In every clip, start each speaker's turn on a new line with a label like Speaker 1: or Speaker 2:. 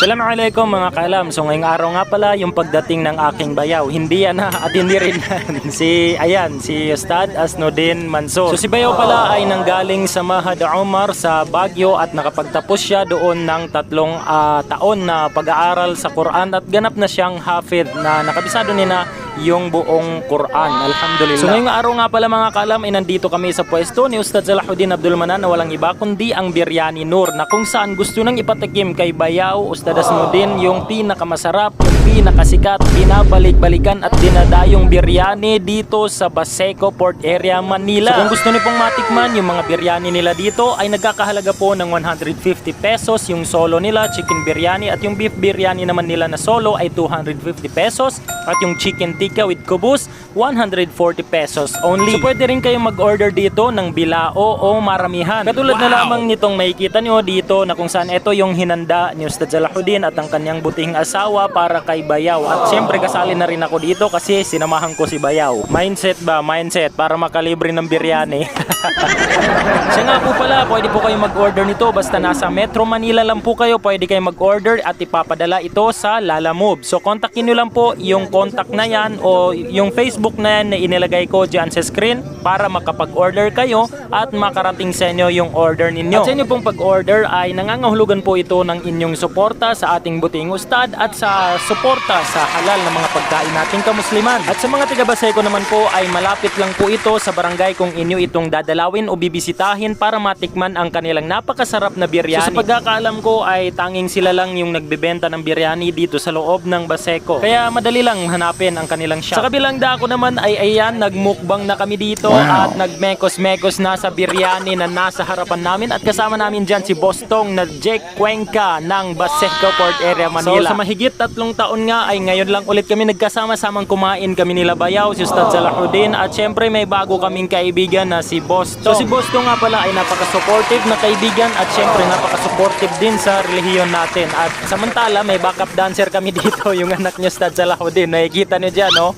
Speaker 1: Assalamualaikum mga kaalam. So ngayong araw nga pala yung pagdating ng aking bayaw. Hindi yan ha, at hindi rin si, ayan, si Ustad Asnudin Mansur. So si bayaw pala ay nanggaling sa Mahad Umar sa Baguio at nakapagtapos siya doon ng tatlong ah, taon na pag-aaral sa Quran at ganap na siyang hafid na nakabisado niya na yung buong Quran. Alhamdulillah. So ngayong araw nga pala mga kaalam ay nandito kami sa pwesto ni Ustad Salahuddin Abdul Manan na walang iba kundi ang Biryani Nur na kung saan gusto nang ipatikim kay Bayaw Ustad Asnudin yung pinakamasarap, pinakasikat, binabalik-balikan at dinadayong biryani dito sa Baseco Port Area, Manila. So kung gusto niyo pong matikman yung mga biryani nila dito ay nagkakahalaga po ng 150 pesos yung solo nila, chicken biryani at yung beef biryani naman nila na solo ay 250 pesos at yung chicken tikka with kubus 140 pesos only. So pwede rin kayong mag-order dito ng bilao o maramihan. Katulad na lamang nitong makikita nyo dito na kung saan ito yung hinanda ni Ustad Salahuddin at ang kanyang butihing asawa para kay Bayaw. At syempre kasali na rin ako dito kasi sinamahan ko si Bayaw. Mindset ba? Mindset para makalibre ng biryani. Siya nga po pala, pwede po kayong mag-order nito basta nasa Metro Manila lang po kayo, pwede kayong mag-order at ipapadala ito sa Lalamove. So kontakin nyo lang po yung contact na yan o yung Facebook na yan na inilagay ko dyan sa screen para makapag-order kayo at makarating sa inyo yung order ninyo. At sa inyo pong pag-order ay nangangahulugan po ito ng inyong suporta sa ating buting ustad at sa suporta sa halal na mga pagkain nating kamusliman. At sa mga taga Baseco naman po ay malapit lang po ito sa barangay kung inyo itong dadalawin o bibisitahin para matikman ang kanilang napakasarap na biryani. So, sa pagkakaalam ko ay tanging sila lang yung nagbebenta ng biryani dito sa loob ng Baseco. Kaya madali lang hanapin ang kanilang shop. Sa kabilang dako naman ay ayan, nagmukbang na kami dito at nagmekos-mekos na sa biryani na nasa harapan namin at kasama namin dyan si Bostong na Jake Cuenca ng Baseco Port Area, Manila. So sa mahigit tatlong taon nga ay ngayon lang ulit kami nagkasama-samang kumain kami nila Bayaw, si Ustad Salahuddin at syempre may bago kaming kaibigan na si Bostong. So si Bostong nga pala ay napaka-supportive na kaibigan at syempre napaka-supportive din sa relihiyon natin. At samantala may backup dancer kami dito, yung anak niya Ustad Salahuddin. Nakikita niyo dyan, no?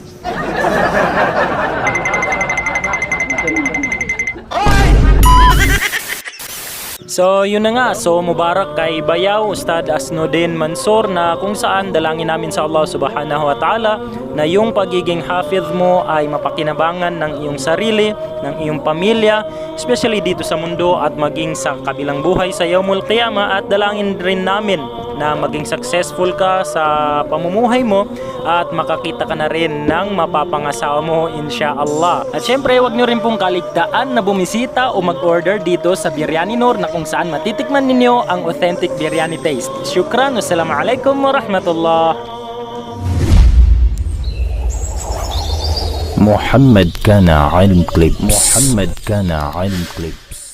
Speaker 1: So yun na nga, so mubarak kay Bayaw, Ustad Asnudin Mansur na kung saan dalangin namin sa Allah subhanahu wa ta'ala na yung pagiging hafiz mo ay mapakinabangan ng iyong sarili, ng iyong pamilya, especially dito sa mundo at maging sa kabilang buhay sa Yawmul Qiyamah. At dalangin rin namin na maging successful ka sa pamumuhay mo at makakita ka na rin ng mapapangasawa mo insya Allah. At syempre, wag nyo rin pong kaligtaan na bumisita o mag-order dito sa Biryani Nur na kung saan matitikman ninyo ang authentic biryani taste. Shukran, wassalamualaikum warahmatullah.
Speaker 2: محمد كان علم كليبس محمد كان علم كليبس